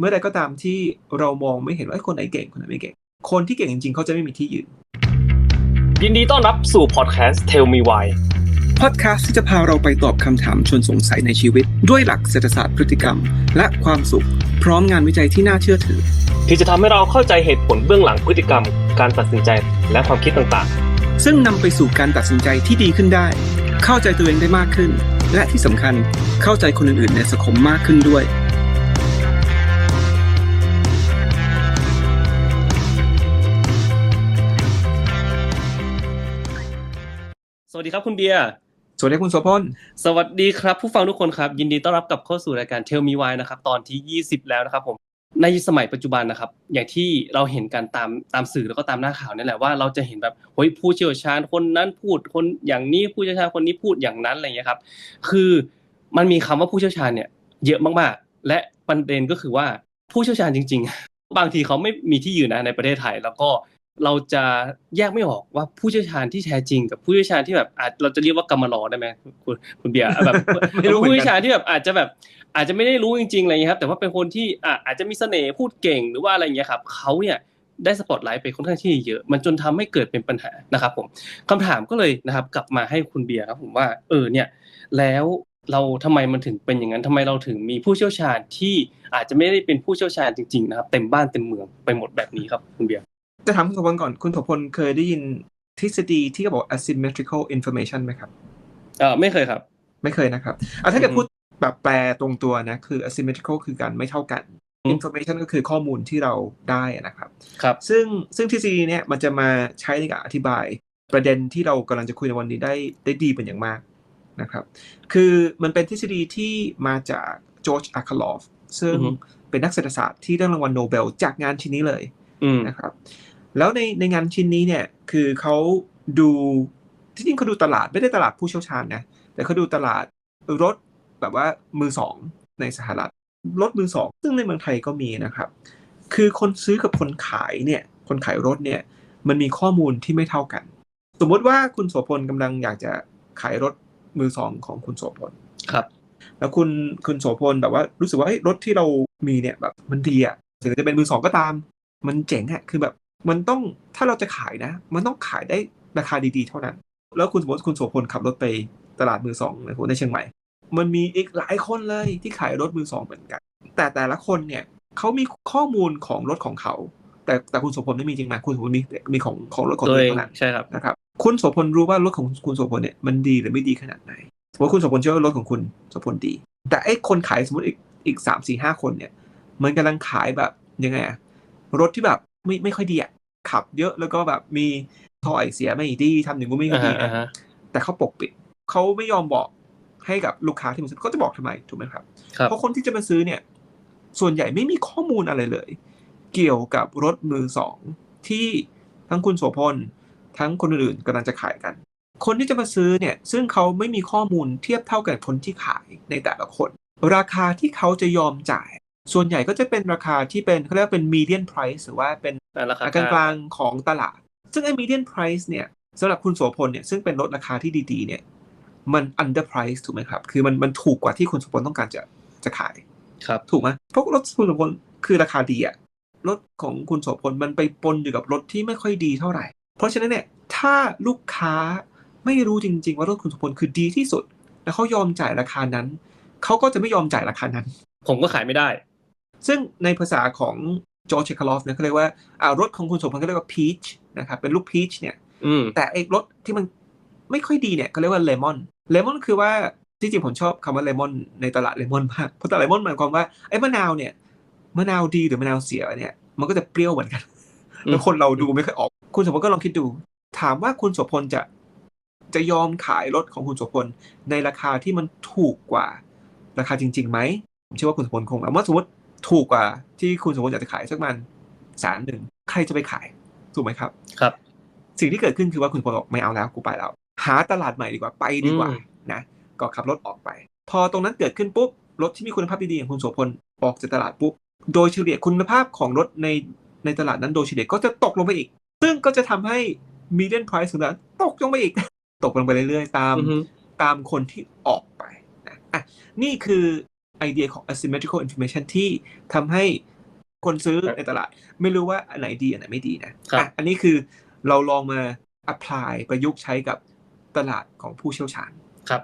เมื่อใดก็ตามที่เรามองไม่เห็นว่าคนไหนเก่งคนไหนไม่เก่ง คนที่เก่งจริงๆ เขาจะไม่มีที่ยืน ยินดีต้อนรับสู่พอดแคสต์ Tell Me Why พอดแคสต์ที่จะพาเราไปตอบคำถามชวนสงสัยในชีวิต ด้วยหลักเศรษฐศาสตร์พฤติกรรม และความสุข พร้อมงานวิจัยที่น่าเชื่อถือ ที่จะทำให้เราเข้าใจเหตุผลเบื้องหลังพฤติกรรม การตัดสินใจและความคิดต่างซึ่งนำไปสู่การตัดสินใจที่ดีขึ้นได้ เข้าใจตัวเองได้มากขึ้น และที่สำคัญเข้าใจคนอื่นๆในสังคมมากขึ้นด้วย วัสดีครับคุณเบียร์ สวัสดีคุณโสพล สวัสดีครับ ผู้ฟังทุกคนครับ ยินดีต้อนรับกลับเข้าสู่รายการ Tell Me Why นะครับตอนที่ 20 แล้วนะครับผมในสมัยปัจจุบันนะครับ อย่างที่เราเห็นกันตามตามสื่อแล้วก็ตามหน้าข่าวนี่แหละว่าเราจะเห็นแบบเฮ้ยผู้เชี่ยวชาญคนนั้นพูดคนอย่างนี้ผู้เชี่ยวชาญคนนี้พูดอย่างนั้นอะไรอย่างเงี้ยครับ คือมันมีคำว่าผู้เชี่ยวชาญเนี่ย เยอะมากๆ และประเด็นก็คือว่าผู้เชี่ยวชาญจริง ๆ บางทีเขาไม่มีที่ยืนนะในประเทศไทย แล้วก็ เราจะแยกไม่ออกว่าผู้เชี่ยวชาญที่แท้จริงกับผู้เชี่ยวชาญที่แบบอาจเราจะเรียกว่ากำมารอได้ไหมคุณคุณเบียร์แบบไม่รู้เหมือนกันผู้เชี่ยวชาญที่แบบอาจจะแบบอาจจะไม่ได้รู้จริงๆอะไรอย่างเงี้ยครับแต่ว่าเป็นคนที่อะอาจจะมีเสน่ห์พูดเก่งหรือว่าอะไรอย่างเงี้ยครับเขาเนี่ยได้สปอตไลท์ไปค่อนข้างที่เยอะมันจนทำให้เกิดเป็นปัญหานะครับผมคำถามก็เลยนะครับ กลับมาให้คุณเบียร์ครับผมว่าเออเนี่ยแล้วเราทำไมมันถึงเป็นอย่างนั้นทำไมเราถึงมีผู้เชี่ยวชาญที่อาจจะไม่ได้เป็นผู้เชี่ยวชาญจริงๆนะครับเต็มบ้านเต็มเมืองไปหมดแบบนี้ครับคุณเบียร์ จะถามคุณโสพลก่อน คุณโสพลเคยได้ยินทฤษฎีที่เขาบอก asymmetrical information ไหมครับ เออไม่เคยครับ ไม่เคยนะครับอะถ้าเกิดอืมพูดแบบแปลตรงตัวนะ คือ asymmetrical คือการไม่เท่ากันอืม information ก็คือข้อมูลที่เราได้นะครับ ครับ ซึ่งซึ่งทฤษฎีเนี่ยมันจะมาใช้ในการอธิบายประเด็นที่เรากำลังจะคุยในวันนี้ได้ได้ดีเป็นอย่างมากนะครับ คือมันเป็นทฤษฎีที่มาจากจอร์จอาคาลอฟซึ่งอือฮึเป็นนักเศรษฐศาสตร์ที่ได้รางวัลโนเบลจากงานชิ้นนี้เลยอืมนะครับ แล้วในในงานชิ้นนี้เนี่ยคือเขาดูที่จริงเขาดูตลาดไม่ได้ตลาดผู้เชี่ยวชาญนะแต่เขาดูตลาดรถแบบว่ามือสองในสหรัฐรถมือสองซึ่งในเมืองไทยก็มีนะครับ คือคนซื้อกับคนขายเนี่ยคนขายรถเนี่ยมันมีข้อมูลที่ไม่เท่ากัน สมมติว่าคุณโสพลกำลังอยากจะขายรถมือสองของคุณโสพลครับ แล้วคุณคุณโสพลแบบว่ารู้สึกว่าเอ้ยรถที่เรามีเนี่ยแบบมันดีอะถึงจะเป็นมือสองก็ตาม มันเจ๋งอะคือแบบ มันต้องถ้าเราจะขายนะ มันต้องขายได้ราคาดีๆเท่านั้น แล้วคุณสมมติคุณโสพลขับรถไปตลาดมือสองในในเชียงใหม่ มันมีอีกหลายคนเลยที่ขายรถมือสองเหมือนกัน แต่แต่ละคนเนี่ยเขามีข้อมูลของรถของเขา แต่แต่คุณโสพลไม่มีจริงไหมคุณโสพลมีมีของของรถของตัตัววเอเองงเท่านั้นใช่ครับนะครับ คุณโสพลรู้ว่ารถของคุณโสพลเนี่ยมันดีหรือไม่ดีขนาดไหนสมมติคุณโสพลเชื่อว่ารถของคุณโสพลดี แต่ไอ้คนขายสมมติอีกอีกสามสี่ห้าคนเนี่ยมันกำลังขายแบบยังไงอะรถที่แบบ ไม่ไม่ค่อยดีอะขับเยอะแล้วก็แบบมีถอยเสียไม่ดีทำอย่างงู้นไม่อ่าดีฮะอ่านะฮะแต่เขาปกปิดเขาไม่ยอมบอกให้กับลูกค้าที่มาซื้อเขาจะบอกทำไมถูกไหมครับครับ เพราะคนที่จะมาซื้อเนี่ย ส่วนใหญ่ไม่มีข้อมูลอะไรเลย เกี่ยวกับรถมือสองที่ทั้งคุณโสพลทั้งคนอื่นๆกำลังจะขายกัน คนที่จะมาซื้อเนี่ย ซึ่งเขาไม่มีข้อมูลเทียบเท่ากับคนที่ขายในแต่ละคน ราคาที่เขาจะยอมจ่าย ส่วนใหญ่ก็จะเป็นราคาที่เป็นเขาเรียกว่าเป็น median price หรือว่าเป็นอ่าราคากลางกลางๆของตลาด ซึ่งไอ้ median price เนี่ยสำหรับคุณโสพลเนี่ยซึ่งเป็นรถราคาที่ดีๆเนี่ยมัน under price ถูกไหมครับ คือมันมันถูกกว่าที่คุณโสพลต้องการจะจะขาย ครับ ถูกไหมเพราะรถคุณโสพลคือราคาดีอะรถของคุณโสพลมันไปปนอยู่กับรถที่ไม่ค่อยดีเท่าไหร่ เพราะฉะนั้นเนี่ยถ้าลูกค้าไม่รู้จริง ๆ ว่ารถคุณโสพลคือดีที่สุด แล้วเขายอมจ่ายราคานั้นเขาก็จะไม่ยอมจ่ายราคานั้น ผมก็ขายไม่ได้ ซึ่งในภาษาของจอร์จเชคาลอฟเนี่ยเขาเรียกว่าอ่ารถของคุณโสพลเขาเรียกว่า peach นะครับเป็นลูก peach เนี่ยอืมแต่ไอ้รถที่มันไม่ค่อยดีเนี่ยเขาเรียกว่าเลมอนเลมอนคือว่าที่จริงผมชอบคำว่าเลมอนในตลาดเลมอนมากเพราะตลาดเลมอนหมายความว่าไอ้มะนาวเนี่ยมะนาวดีหรือมะนาวเสียเนี่ยมันก็จะเปรี้ยวเหมือนกันอืมแล้วคนเราดูไม่ค่อยออก คุณโสมพลก็ลองคิดดู ถามว่าคุณโสพลจะจะยอมขายรถของคุณโสพลในราคาที่มันถูกกว่าราคาจริงๆไหมผมเชื่อว่าคุณโสพลคงเอาว่าสมมติ ถูกกว่าที่คุณโสพลอยากจะขายสักประมันแสนหนึ่งใครจะไปขายถูกไหมครับ ครับ สิ่งที่เกิดขึ้นคือว่าคุณโสพลบอกไม่เอาแล้วกูไปแล้วหาตลาดใหม่ดีกว่าไปดีกว่าอืมนะก็ขับรถออกไป พอตรงนั้นเกิดขึ้นปุ๊บรถที่มีคุณภาพดีๆอย่างคุณโสพลออกจากตลาดปุ๊บโดยเฉลี่ยคุณภาพของรถในในตลาดนั้นโดยเฉลี่ยก็จะตกลงไปอีก ซึ่งก็จะทำให้ median price ของนั้นตกลงไปอีก ตกลงไปเรื่อยๆ ตามอือฮึตามคนที่ออกไปนะอะนี่คือ ไอเดียของ asymmetrical information ที่ทำให้คนซื้อครับในตลาด ไม่รู้ว่าอันไหนดีอันไหนไม่ดีนะครับอะอันนี้คือเราลองมา apply ประยุกต์ใช้กับตลาดของผู้เชี่ยวชาญครับ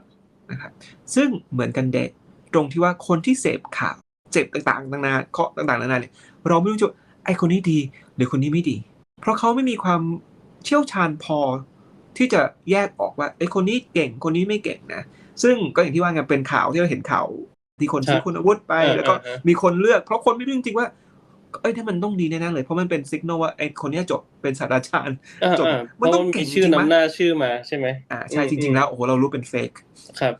นะครับ ซึ่งเหมือนกันเดะตรงที่ว่าคนที่เสพข่าวเสพต่างๆนานาเคาะต่างๆนานาเนี่ยเราไม่รู้จะไอคนนี้ดีหรือคนนี้ไม่ดี เพราะเขาไม่มีความเชี่ยวชาญพอที่จะแยกออกว่าไอคนนี้เก่งคนนี้ไม่เก่งนะ ซึ่งก็อย่างที่ว่าไงเป็นข่าวที่เราเห็นข่าว ที่คนซื้อครับคุณอาวุธไปเออแล้วก็เออเออมีคนเลือก เพราะคนไม่รู้จริงๆว่า เอ้ยถ้ามันต้องดีแน่ๆเลย เพราะมันเป็นสัญญาณว่าไอคนเนี้ยจบเป็นศาสตราจารย์อ่าจบอ่าเพมันราะต้องมันเก่มีงชื่อจริงๆนำหน้าชื่อมาใช่ไหมอ่าใช่อืมจริง ๆ แล้วโอ้โหเรารู้เป็นเฟกครับ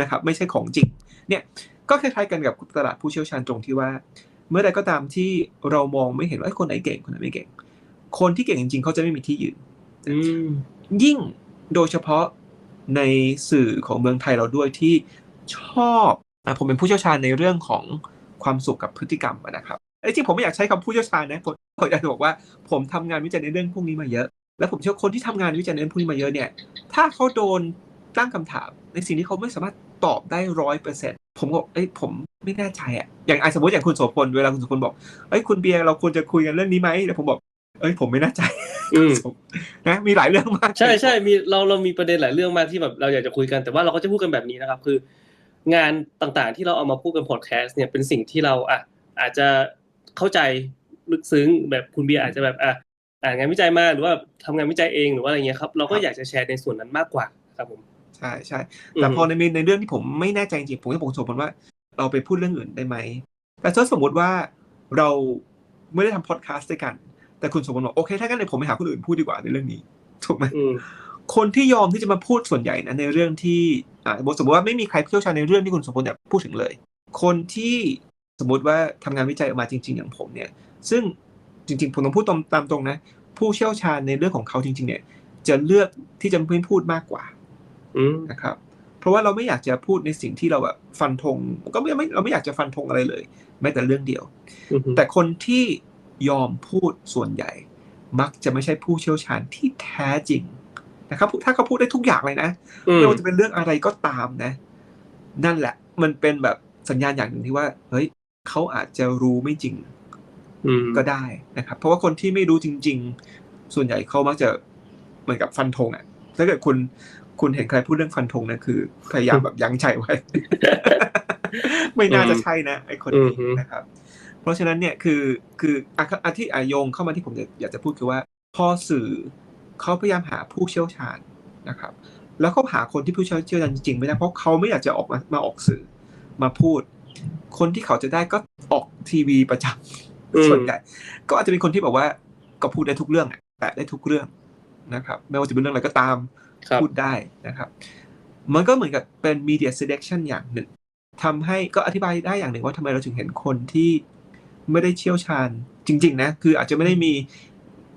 นะครับ ไม่ใช่ของจริง เนี่ยก็คล้ายๆกันกับตลาดผู้เชี่ยวชาญตรงที่ว่า เมื่อใดก็ตามที่เรามองไม่เห็นว่าเอ้ยคนไหนเก่งคนไหนไม่เก่ง คนที่เก่งจริง ๆ เขาจะไม่มีที่ยืนอืมยิ่งโดยเฉพาะในสื่อของเมืองไทยเราด้วยที่ชอบอะ ผมเป็นผู้เชี่ยวชาญในเรื่องของความสุขกับพฤติกรรมอะนะครับไอ้จริงผมไม่อยากใช้คำผู้เชี่ยวชาญนะผมผมอยากจะบอกว่าผมทำงานวิจัยในเรื่องพวกนี้มาเยอะ แล้วผมเชื่อว่าคนที่ทำงานวิจัยในเรื่องพวกนี้มาเยอะเนี่ย ถ้าเขาโดนตั้งคำถาม ในสิ่งที่เขาไม่สามารถตอบได้ร้อยเปอร์เซ็นต์ผมก็เอ้ยผมไม่แน่ใจอะอย่างไอะสมมติอย่างคุณโสพลเวลาคุณโสพลบอกเอ้ยคุณเบียร์เราควรจะคุยกันเรื่องนี้ไหมแล้วผมบอก เอ้ยผมไม่แน่ใจอืมนะมีหลายเรื่องมาก ใช่ใช่มีเราเรามีประเด็นหลายเรื่องมากที่แบบเราอยากจะคุยกันแต่ว่าเราก็จะพูดกันแบบนี้นะครับ คือ งานต่างๆ ที่เราเอามาพูดกันพอดแคสต์เนี่ยเป็นสิ่งที่เราอะอาจจะเข้าใจลึกซึ้งแบบคุณเบียร์อาจจะแบบอะอ่านงานวิจัยมาหรือว่าทำงานวิจัยเองหรือว่าอะไรเงี้ยครับเราก็อยากจะแชร์ในส่วนนั้นมากกว่าครับผมใช่ใช่แต่พอในในเรื่องที่ผมไม่แน่ใจจริงๆผมก็บอกคุณโสพลว่า เราไปพูดเรื่องอื่นได้ไหมแต่ถ้าสมมติว่าเราไม่ได้ทำพอดแคสต์ด้วยกัน แต่คุณโสพลบอกโอเคถ้างั้นเดี๋ยวผมไปหาคนอื่นพูดดีกว่าในเรื่องนี้ถูกไหมอืมคนที่ยอมที่จะมาพูดส่วนใหญ่นะในเรื่องที่ อ่าสมมติว่าไม่มีใครเชี่ยวชาญในเรื่องที่คุณสมพลเนี่ยพูดถึงเลย คนที่สมมติว่าทำงานวิจัยออกมาจริง ๆ อย่างผมเนี่ย ซึ่งจริง ๆ ผมต้องพูดตามตามตรงนะ ผู้เชี่ยวชาญในเรื่องของเขาจริง ๆ เนี่ย จะเลือกที่จะไม่พูดมากกว่าอืมนะครับ เพราะว่าเราไม่อยากจะพูดในสิ่งที่เราแบบฟันธงก็ไม่ไม่เราไม่อยากจะฟันธงอะไรเลย แม้แต่เรื่องเดียวอืมแต่คนที่ยอมพูดส่วนใหญ่ มักจะไม่ใช่ผู้เชี่ยวชาญที่แท้จริง นะครับถ้าเขาพูดได้ทุกอย่างเลยนะอืมไม่ว่าจะเป็นเรื่องอะไรก็ตามนะ นั่นแหละ มันเป็นแบบสัญญาณอย่างหนึ่งที่ว่า เฮ้ยเขาอาจจะรู้ไม่จริงอืมก็ได้นะครับ เพราะว่าคนที่ไม่รู้จริง ๆ ส่วนใหญ่เขามักจะเหมือนกับฟันธงอะถ้าเกิดคุณคุณเห็นใครพูดเรื่องฟันธงนะคือพยายามแบบยั้งใจไว้ ไม่น่าจะใช่นะไอคนนี้อือฮึนะครับ เพราะฉะนั้นเนี่ยคือคืออะอะที่อายงเข้ามาที่ผมอยากจะพูดคือว่า พอสื่อ เขาพยายามหาผู้เชี่ยวชาญนะครับ แล้วเขาหาคนที่ผู้เชี่ยวชาญจริงๆไม่ได้เพราะเขาไม่อยากจะออกมามาออกสื่อมาพูด คนที่เขาจะได้ก็ออกทีวีประจำอืมส่วนใหญ่ก็อาจจะเป็นคนที่แบบว่าก็พูดได้ทุกเรื่องอะแตะได้ทุกเรื่องนะครับ ไม่ว่าจะเป็นเรื่องอะไรก็ตามครับพูดได้นะครับ มันก็เหมือนกับเป็น media selection อย่างหนึ่งทำให้ก็อธิบายได้อย่างหนึ่งว่าทำไมเราถึงเห็นคนที่ไม่ได้เชี่ยวชาญจริง ๆ นะ คืออาจจะไม่ได้มี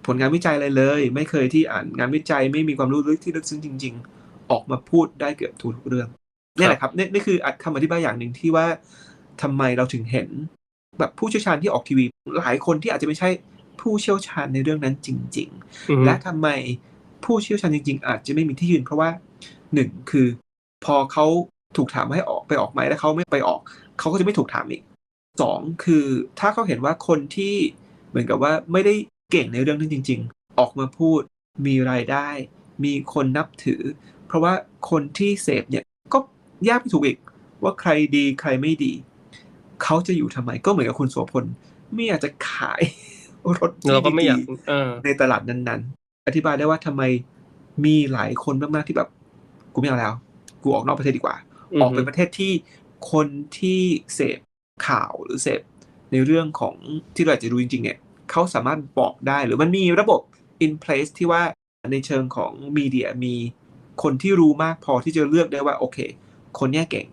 ผลงานวิจัยอะไรเลย ไม่เคยที่อ่านงานวิจัยไม่มีความรู้ลึกที่ลึกซึ้งจริง ๆ ออกมาพูดได้เกือบทุกเรื่องนี่แหละครับนี่นี่คือคำอธิบายอย่างหนึ่งที่ว่าทำไมเราถึงเห็น แบบผู้เชี่ยวชาญที่ออกทีวี หลายคนที่อาจจะไม่ใช่ผู้เชี่ยวชาญในเรื่องนั้นจริงๆอืมและทำไมผู้เชี่ยวชาญจริง ๆ อาจจะไม่มีที่ยืนเพราะว่าหนึ่งคือ พอเขาถูกถามให้ออกไปออกไหมแล้วเขาไม่ไปออกเขาก็จะไม่ถูกถามอีกสองคือถ้าเขาเห็นว่าคนที่เหมือนกับว่าไม่ได้ เก่งในเรื่องนั้นจริง ๆ ออกมาพูด มีรายได้ มีคนนับถือ เพราะว่าคนที่เสพเนี่ยก็แยกไม่ถูกอีกว่าใครดีใครไม่ดี เขาจะอยู่ทำไมก็เหมือนกับคุณโสพลไม่อยากจะขายรถที่เราก็ไม่อยากดีๆเออในตลาดนั้นๆ อธิบายได้ว่าทำไมมีหลายคนมากๆที่แบบ กูไม่เอาแล้ว กูออกนอกประเทศดีกว่าอืมออกไปประเทศที่คนที่เสพข่าวหรือเสพในเรื่องของที่เราอยากจะรู้จริงๆเนี่ย เขาสามารถบอกได้ หรือมันมีระบบ in place ที่ว่าในเชิงของมีเดียมีคนที่รู้มากพอที่จะเลือกได้ว่าโอเค คนเนี้ยเก่ง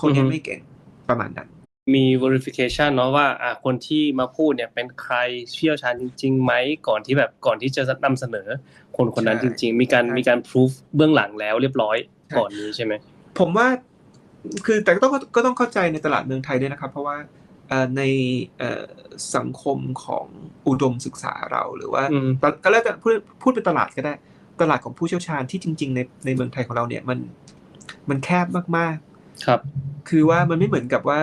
คนเนี้ยไม่เก่งประมาณนั้น มี verification เนาะว่าอ่าคนที่มาพูดเนี่ยเป็นใครเชี่ยวชาญจริงๆไหมก่อนที่แบบก่อนที่จะนำเสนอ คนคนนั้นใช่จริง ๆ มีการใช่มีการ proof เบื้องหลังแล้วเรียบร้อยใช่ก่อนนี้ใช่ไหมผมว่าคือแต่ก็ต้องก็ต้องเข้าใจในตลาดเมืองไทยด้วยนะครับ เพราะว่าเอ่อ ในเอ่อสังคมของอุดมศึกษาเราหรือว่าอืมตอนก็แล้วกันพูดพูดเป็นตลาดก็ได้ ตลาดของผู้เชี่ยวชาญที่จริง ๆ ในในเมืองไทยของเราเนี่ยมันมันแคบมากครับๆคือว่ามันไม่เหมือนกับว่า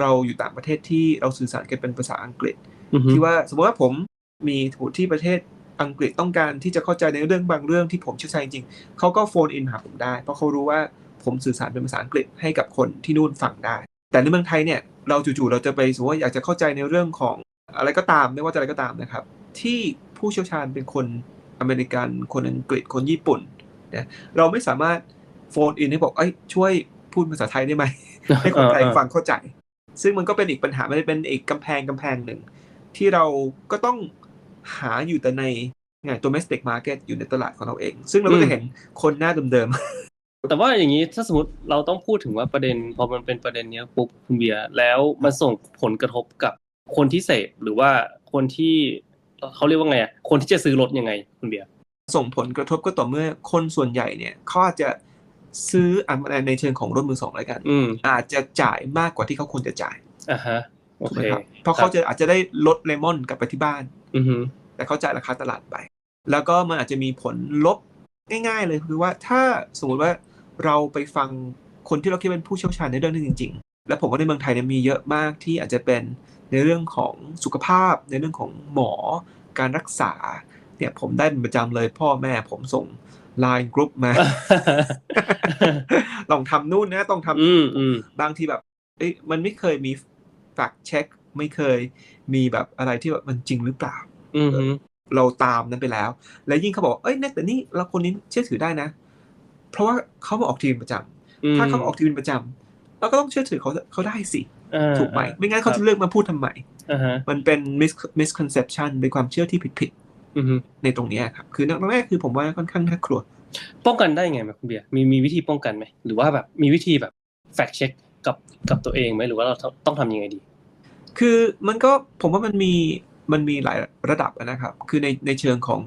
เราอยู่ต่างประเทศที่เราสื่อสารกันเป็นภาษาอังกฤษอือฮึที่ว่าสมมติว่าผมมีถูที่ประเทศอังกฤษต้องการที่จะเข้าใจในเรื่องบางเรื่องที่ผมเชี่ยวชาญจริงๆเขาก็โฟนอินหาผมได้ เพราะเขารู้ว่าผมสื่อสารเป็นภาษาอังกฤษให้กับคนที่นู่นฟังได้ แต่ในเมืองไทยเนี่ย เราจู่ๆเราจะไปสมมติว่าอยากจะเข้าใจในเรื่องของอะไรก็ตามไม่ว่าจะอะไรก็ตามนะครับ ที่ผู้เชี่ยวชาญเป็นคนอเมริกันคนอังกฤษคนญี่ปุ่นนะเราไม่สามารถโฟนอินให้บอกเอ้ยช่วยพูดภาษาไทยได้ไหมให้คนไทยฟังเข้าใจ ซึ่งมันก็เป็นอีกปัญหามันเป็นอีกกำแพงกำแพงหนึ่ง ที่เราก็ต้องหาอยู่แต่ในไง domestic market อยู่ในตลาดของเราเอง ซึ่งเราก็จะเห็นคนหน้าเดิม แต่ว่าอย่างนี้ถ้าสมมติเราต้องพูดถึงว่าประเด็นพอมันเป็นประเด็นเนี้ยปุ๊บคุณเบียร์แล้วมันส่งผลกระทบกับคนที่เสพหรือว่าคนที่เขาเรียกว่าไงอะคนที่จะซื้อรถยังไงคุณเบียร์ๆส่งผลกระทบก็ต่อเมื่อคนส่วนใหญ่เนี่ยเขาอาจจะซื้ออะในเชิงของรถมือสองแล้วกันอืมอาจจะจ่ายมากกว่าที่เขาควรจะจ่ายอ่าฮะโอถูกไหเคมครับเพราะเขาจะอาจจะได้ลดเลมอนกลับไปที่บ้านอือฮึแต่เขาจ่ายราคาตลาดไป แล้วก็มันอาจจะมีผลลบง่าย ๆ เลยคือว่าถ้าสมมติว่า เราไปฟังคนที่เราคิดเป็นผู้เชี่ยวชาญในเรื่องนี้จริง ๆ แล้วผมว่าในเมืองไทยเนี่ยมีเยอะมากที่อาจจะเป็นในเรื่องของสุขภาพ ในเรื่องของหมอ การรักษา เนี่ยผมได้เป็นประจำเลยพ่อแม่ผมส่งไลน์กรุ๊ปมาลองทำนู่นนะต้องทำอืมอืมบางทีแบบเอ้ยมันไม่เคยมีแฟกเช็ค ไม่เคยมีแบบอะไรที่แบบมันจริงหรือเปล่าอืมฮึเราตามนั้นไปแล้ว และยิ่งเขาบอกว่าเอ้ยเนี่ยแต่นี่เราคนนี้เชื่อถือได้นะ เพราะว่าเขามาออกทีวีประจำอืมถ้าเขามาออกทีวีประจำเราก็ต้องเชื่อถือเขาเขาได้สิอ่าถูกไหมไม่งั้นเขาจะเลือกมาพูดทำไมอ่าฮะมันเป็น mis- misconception เป็นความเชื่อที่ผิดอือฮึๆในตรงเนี้ยครับ คือแรกๆคือผมว่าค่อนข้างน่ากลัว ป้องกันได้ไงไหมคุณเบียร์มีมีวิธีป้องกันไหมหรือว่าแบบมีวิธีแบบแฟกเช็คกับกับตัวเองไหมหรือว่าเราต้องทำยังไงดี คือมันก็ผมว่ามันมีมันมีหลายระดับนะครับ คือในในเชิงของ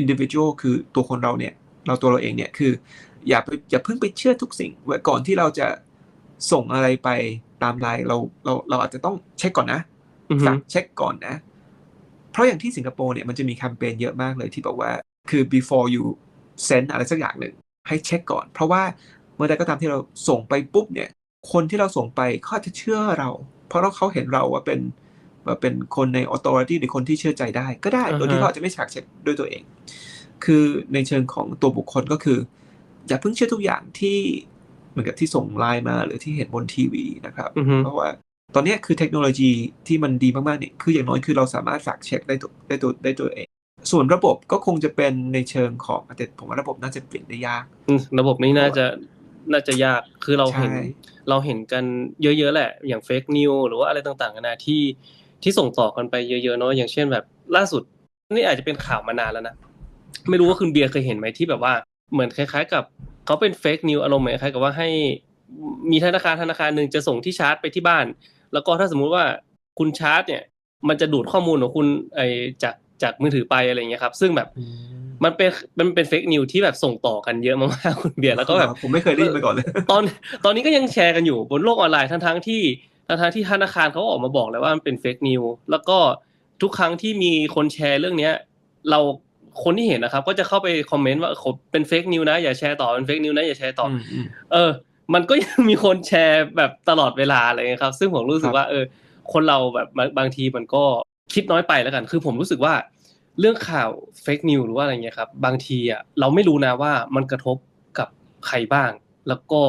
individual คือตัวคนเราเนี่ย เราตัวเราเองเนี่ยคือ อย่าไปอย่าเพิ่งไปเชื่อทุกสิ่งไว้ก่อนที่เราจะส่งอะไรไปตามไลน์เราเราเราอาจจะต้องเช็คก่อนนะอือฮึฝากเช็คก่อนนะ เพราะอย่างที่สิงคโปร์เนี่ยมันจะมีแคมเปญเยอะมากเลยที่บอกว่าคือ before you send อะไรสักอย่างหนึ่งให้เช็คก่อน เพราะว่าเมื่อใดก็ตามที่เราส่งไปปุ๊บเนี่ย คนที่เราส่งไปเขาอาจจะเชื่อเรา เพราะเขาเห็นเราว่าเป็นว่าเป็นคนใน authority หรือคนที่เชื่อใจได้ก็ได้อ่าฮะโดยที่เขาอาจจะไม่ฉากเช็คด้วยตัวเอง คือในเชิงของตัวบุคคลก็คือ อย่าเพิ่งเชื่อทุกอย่างที่เหมือนกับที่ส่งไลน์มาหรือที่เห็นบนทีวีนะครับอือฮึเพราะว่าตอนเนี้ยคือเทคโนโลยีที่มันดีมากๆเนี่ยคืออย่างน้อยคือเราสามารถฝากเช็คได้ตัวได้ตัวได้ตัวเอง ส่วนระบบก็คงจะเป็นในเชิงของแต่ผมว่าระบบน่าจะเปลี่ยนได้ยากอืมระบบนี้น่าจะน่าจะยากคือเราเห็นใช่เราเห็นกันเยอะๆแหละ อย่างเฟกนิวหรือว่าอะไรต่างๆกันานาที่ที่ส่งต่อกันไปเยอะๆเนาะอย่างเช่นแบบล่าสุดนี่อาจจะเป็นข่าวมานานแล้วนะ ไม่รู้ว่าคุณเบียร์เคยเห็นไหมที่แบบว่า เหมือนคล้าย ๆ กับเขาเป็นเฟกนิวอารมณ์เหมือนคล้ายๆกับว่าให้มีธนาคารธนาคารหนึ่งจะส่งที่ชาร์จไปที่บ้าน แล้วก็ถ้าสมมุติว่าคุณชาร์จ เนี่ย มันจะดูดข้อมูลของคุณไอจากจากมือถือไปอะไรอย่างเงี้ยครับ ซึ่งแบบมันเป็นมันเป็นเฟกนิวที่แบบส่งต่อกันเยอะมากๆคุณเบียร์แล้วก็แบบผมไม่เคยได้ยินมาก่อนเลย ตอนตอนนี้ก็ยังแชร์กันอยู่บนโลกออนไลน์ทั้งทั้งๆที่ทั้งทั้งๆที่ธนาคารเขาออกมาบอกแล้วว่ามันเป็นเฟกนิวแล้วก็ทุกครั้งที่มีคนแชร์เรื่องเนี้ย เรา คนที่เห็นนะครับ ก็จะเข้าไปคอมเมนต์ว่าเขาเป็นเฟกนิวนะอย่าแชร์ต่อเป็นเฟกนิวนะอย่าแชร์ต่ออมอืมเออ มันก็ยังมีคนแชร์แบบตลอดเวลาอะไรเงี้ยครับ ซึ่งผมรู้สึคกรับว่า เออ คนเราแบบบางบางทีมันก็คิดน้อยไปแล้วกัน คือผมรู้สึกว่า เรื่องข่าวเฟกนิวหรือว่าอะไรเงี้ยครับบางทีอะเราไม่รู้นะว่ามันกระทบกับใครบ้าง แล้วก็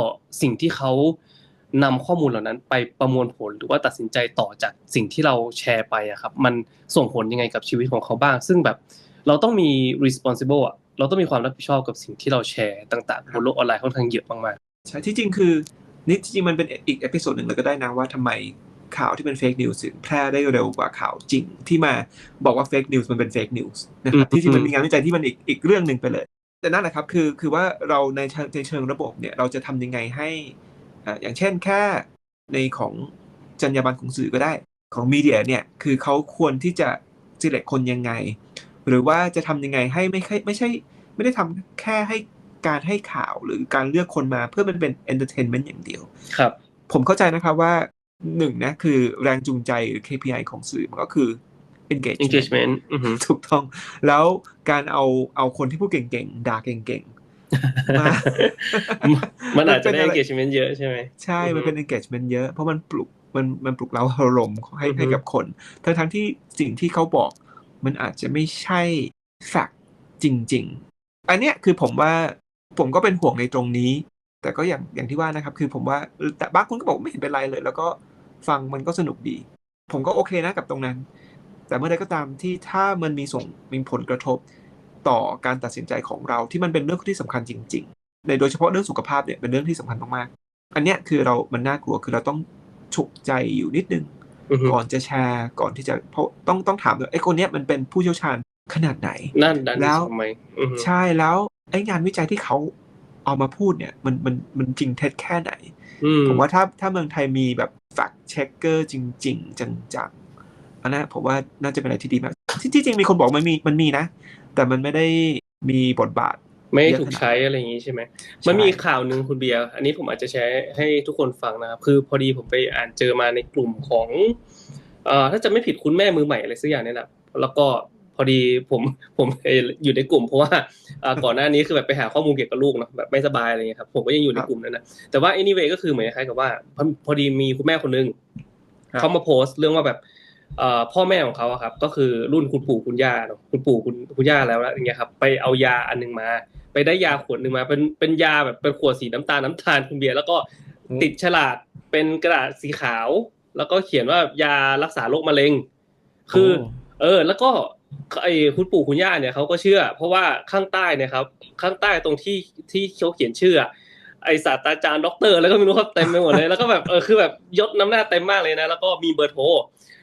สิ่งที่เขานำข้อมูลเหล่านั้นไปประมวลผลหรือว่าตัดสินใจต่อจากสิ่งที่เราแชร์ไปอะครับ มันส่งผลยังไงกับชีวิตของเขาบ้าง ซึ่งแบบ เราต้องมี responsible อะเราต้องมีความรับผิดชอบกับสิ่งที่เราแชร์ต่างๆบนโลกออนไลน์ค่อนข้างเยอะมากใช่ที่จริงคือนี่จริงๆมันเป็นอีกเอพิโซดหนึ่งเลยก็ได้นะว่าทำไมข่าวที่เป็นเฟกนิวส์ถึงแพร่ได้เร็วกว่าข่าวจริงที่มาบอกว่าเฟกนิวส์มันเป็นเฟกนิวส์นะครับอืมที่จริงมันอืมมีงานวิจัยที่มันอีกอีกเรื่องหนึ่งไปเลย แต่นั่นแหละครับคือคือว่าเราในเชิงในเชิงระบบเนี่ยเราจะทำยังไงให้อ่าอย่างเช่นแค่ในของจรรยาบรรณของสื่อก็ได้ของมีเดียเนี่ยคือเขาควรที่จะ select คนยังไง หรือว่าจะทำยังไงให้ไม่ใช่ไม่ใช่ ไม่ได้ทำแค่ให้การให้ข่าวหรือการเลือกคนมาเพื่อมันเป็น entertainment อย่างเดียวๆครับ ผมเข้าใจนะครับว่าหนึ่งนะคือแรงจูงใจหรือ KPI ของสื่อมันก็คือ engagement engagement อือฮึถูกต้อง แล้วการเอาเอาคนที่พูดเก่งๆด่าเก่งๆมามันอาจจะได้มันเป็นอะไร engagement เยอะใช่ไหมใช่ มันเป็น engagement เยอะเพราะมันปลุกมันมันปลุกเราอารมณ์ให้อือฮึให้กับคน ทั้งทั้งที่สิ่งที่เขาบอก มันอาจจะไม่ใช่แฟกต์จริง ๆ อันเนี้ยคือผมว่าผมก็เป็นห่วงในตรงนี้ แต่ก็อย่างอย่างที่ว่านะครับ คือผมว่าแต่บางคนก็บอกไม่เห็นเป็นไรเลย แล้วก็ฟังมันก็สนุกดี ผมก็โอเคนะกับตรงนั้น แต่เมื่อใดก็ตามที่ถ้ามันมีส่งมีผลกระทบต่อการตัดสินใจของเราที่มันเป็นเรื่องที่สำคัญจริง ๆ ในโดยเฉพาะเรื่องสุขภาพเนี่ยเป็นเรื่องที่สำคัญมากๆอันเนี้ยคือเรามันน่ากลัวคือเราต้องฉุกใจอยู่นิดนึง ก่อนจะแชร์ก่อนที่จะเพราะต้องต้องถามด้วยไอ้คนเนี้ยมันเป็นผู้เชี่ยวชาญขนาดไหนนั่นดันแล้วทำไมอือฮึใช่แล้วไอ้งานวิจัยที่เขาเอามาพูดเนี่ยมันมันมันจริงเท็จแค่ไหนอืมผมว่าถ้าถ้าเมืองไทยมีแบบ fact checker จริง ๆ จังๆอันนั้นผมว่าน่าจะเป็นอะไรที่ดีมากที่ที่จริงมีคนบอกมันมีมันมีนะ แต่มันไม่ได้มีบทบาท ไม่เยอะถูกขนาดใช้อะไรอย่างนี้ใช่ไหมใช่มันมีข่าวหนึ่งคุณเบียร์อันนี้ผมอาจจะแชร์ให้ทุกคนฟังนะครับคือพอดีผมไปอ่านเจอมาในกลุ่มของเอ่อถ้าจะไม่ผิดคุณแม่มือใหม่อะไรสักอย่างเนี่ยแหละแล้วก็พอดีผมผมอยู่ในกลุ่มเพราะว่าเอ่อก่อนหน้านี้คือแบบไปหาข้อมูลเกี่ยวกับลูกเนาะแบบไม่สบายอะไรเงี้ยครับผมก็ยังอยู่ในกลุ่มนั้นนะแต่ว่า anyway ก็คือเหมือนคล้ายๆกับว่าพอพอดีมีคุณแม่คนนึงครับเขามาโพสต์เรื่องว่าแบบเอ่อพ่อแม่ของเขาอะครับ ก็คือรุ่นคุณปู่คุณย่าเนาะคุณปู่คุณคุณย่าแล้วแล้วอย่างเงี้ยครับ ไปเอายาอันหนึงมา ไปได้ยาขวดหนึ่งมา เป็นเป็นยาแบบเป็นขวดสีน้ำตาลน้ำตาลคุณเบียร์แล้วก็อืมติดฉลากเป็นกระดาษสีขาว แล้วก็เขียนว่ายารักษาโรคมะเร็ง คือ เออ แล้วก็ไอ้คุณปู่คุณย่าเนี่ยเขาก็เชื่อ เพราะว่าข้างใต้เนี่ยครับ ข้างใต้ตรงที่ที่เขาเขียนชื่ออะไอศาสตราจารย์ด็อกเตอร์แล้วก็ไม่รู้เขาเต็มไปหมดเลยแล้วก็แบบเออคือแบบยศน้ำหน้าเต็มมากเลยนะ แล้วก็มีเบอร์โทร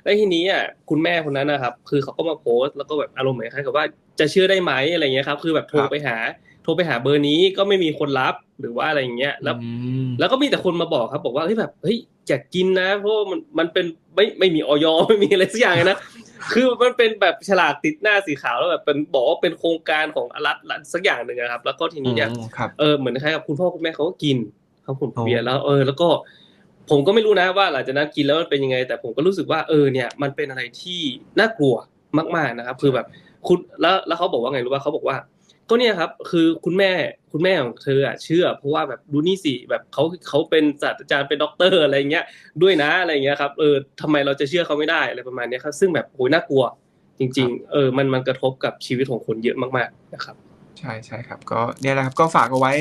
แล้วทีนี้อะคุณแม่คนนั้นนะครับ คือเขาก็มาโพสต์แล้วก็แบบอารมณ์เหมือนคล้ายกับว่าจะเชื่อได้ไหมอะไรเงี้ยครับ คือแบบโทรครับไปหา โทรไปหาเบอร์นี้ก็ไม่มีคนรับหรือว่าอะไรอย่างเงี้ยแล้วอืมแล้วก็มีแต่คนมาบอกครับ บอกว่าเฮ้ยแบบเฮ้ยอยากกินนะ เพราะว่ามันมันเป็นไม่ไม่มีออยไม่มีอะไรสักอย่างเลยนะคือมันเป็นแบบฉลากติดหน้าสีขาวแล้วแบบเป็นบอกว่าเป็นโครงการของรัฐรัฐสักอย่างหนึ่งอะครับ แล้วก็ทีนี้เนี่ยอืมครับเออเหมือนคล้ายกับคุณพ่อคุณแม่เขาก็กินเขาผมอ๋อเบียร์แล้วเออ แล้วก็ ผมก็ไม่รู้นะว่าหลังจากนั้นกินแล้วมันเป็นยังไง แต่ผมก็รู้สึกว่าเออเนี่ยมันเป็นอะไรที่น่ากลัวมาก ๆนะครับ คือแบบคุณแล้วแล้วเขาบอกว่าไงรู้ป่ะเขาบอกว่า ก็เนี่ยครับ คือคุณแม่คุณแม่ของเธออะเชื่อ เพราะว่าแบบดูนี่สิแบบเขาเขาเป็นศาสตราจารย์เป็นด็อกเตอร์อะไรเงี้ยด้วยนะอะไรเงี้ยครับเออทำไมเราจะเชื่อเขาไม่ได้อะไรประมาณเนี้ยครับ ซึ่งแบบโอ้ยน่ากลัว จริง ๆ เออมันมันกระทบกับชีวิตของคนเยอะมากๆนะครับ ใช่ใช่ครับ ก็เนี่ยแหละครับก็ฝากเอาไว้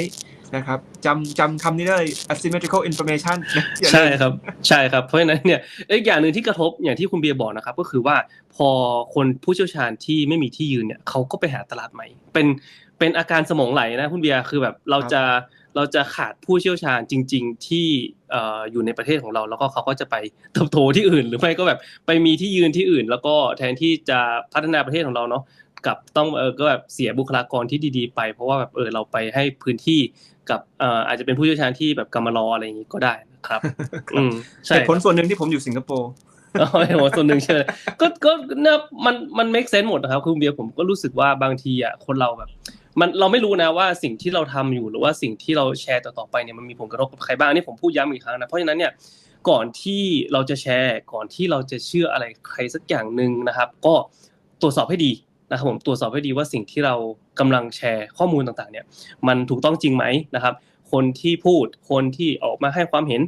นะครับจำจำคำนี้ได้เลย asymmetrical information นะอย่าลืมใช่ครับ ใช่ครับ เพราะฉะนั้นเนี่ยอีกอย่างหนึ่งที่กระทบอย่างที่คุณเบียร์บอกนะครับ ก็คือว่าพอคนผู้เชี่ยวชาญที่ไม่มีที่ยืนเนี่ยเขาก็ไปหาตลาดใหม่ เป็นเป็นอาการสมองไหลนะคุณเบียร์คือแบบเราจะเราจะขาดผู้เชี่ยวชาญจริง ๆ ที่เอ่ออยู่ในประเทศของเรา แล้วก็เขาก็จะไปเติบโตที่อื่น หรือไม่ก็แบบไปมีที่ยืนที่อื่น แล้วก็แทนที่จะพัฒนาประเทศของเราเนาะ กับต้องเออก็แบบเสียบุคลากรที่ดีๆ ไป เพราะว่าแบบเออเราไปให้พื้นที่กับเอ่ออาจจะเป็นผู้เชี่ยวชาญที่แบบกำมารออะไรอย่างนี้ก็ได้นะครับอืมใช่เหตุผลส่วนหนึ่งที่ผมอยู่สิงคโปร์อ๋อโหส่วนหนึ่งใช่ไหมก็ก็เนี่ยมันมัน make sense หมดนะครับคือคุณเบียร์ผมก็รู้สึกว่าบางทีอะคนเราแบบ มันเราไม่รู้นะว่าสิ่งที่เราทำอยู่หรือว่าสิ่งที่เราแชร์ต่อๆไปเนี่ยมันมีผลกระทบกับใครบ้างอันนี่ผมพูดย้ำอีกครั้งนะเพราะฉะนั้นเนี่ยก่อนที่เราจะแชร์ก่อนที่เราจะเชื่ออะไรใครสักอย่างหนึ่งนะครับ ก็ตรวจสอบให้ดี นะครับผมตรวจสอบให้ดีว่าสิ่งที่เรากำลังแชร์ข้อมูลต่างๆเนี่ยมันถูกต้องจริงไหมนะครับ คนที่พูดคนที่ออกมาให้ความเห็น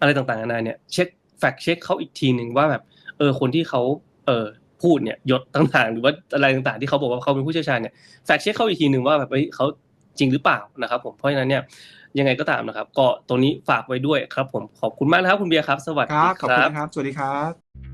อะไรต่างๆนานาเนี่ยเช็คแฟกเช็คเขาอีกทีหนึ่งว่าแบบเออคนที่เขาเออพูดเนี่ยยศต่างๆ หรือว่าอะไรต่างๆ ที่เขาบอกว่าเขาเป็นผู้เชี่ยวชาญเนี่ยแฟกเช็คเขาอีกทีหนึ่งว่าแบบเฮ้ยเขาจริงหรือเปล่านะครับผมเพราะฉะนั้นเนี่ยยังไงก็ตามนะครับ ก็ตรงนี้ฝากไว้ด้วยครับผมขอบคุณมากนะครับคุณเบียร์ครับ สวัสดีครับขอบคุณครับ สวัสดีครับ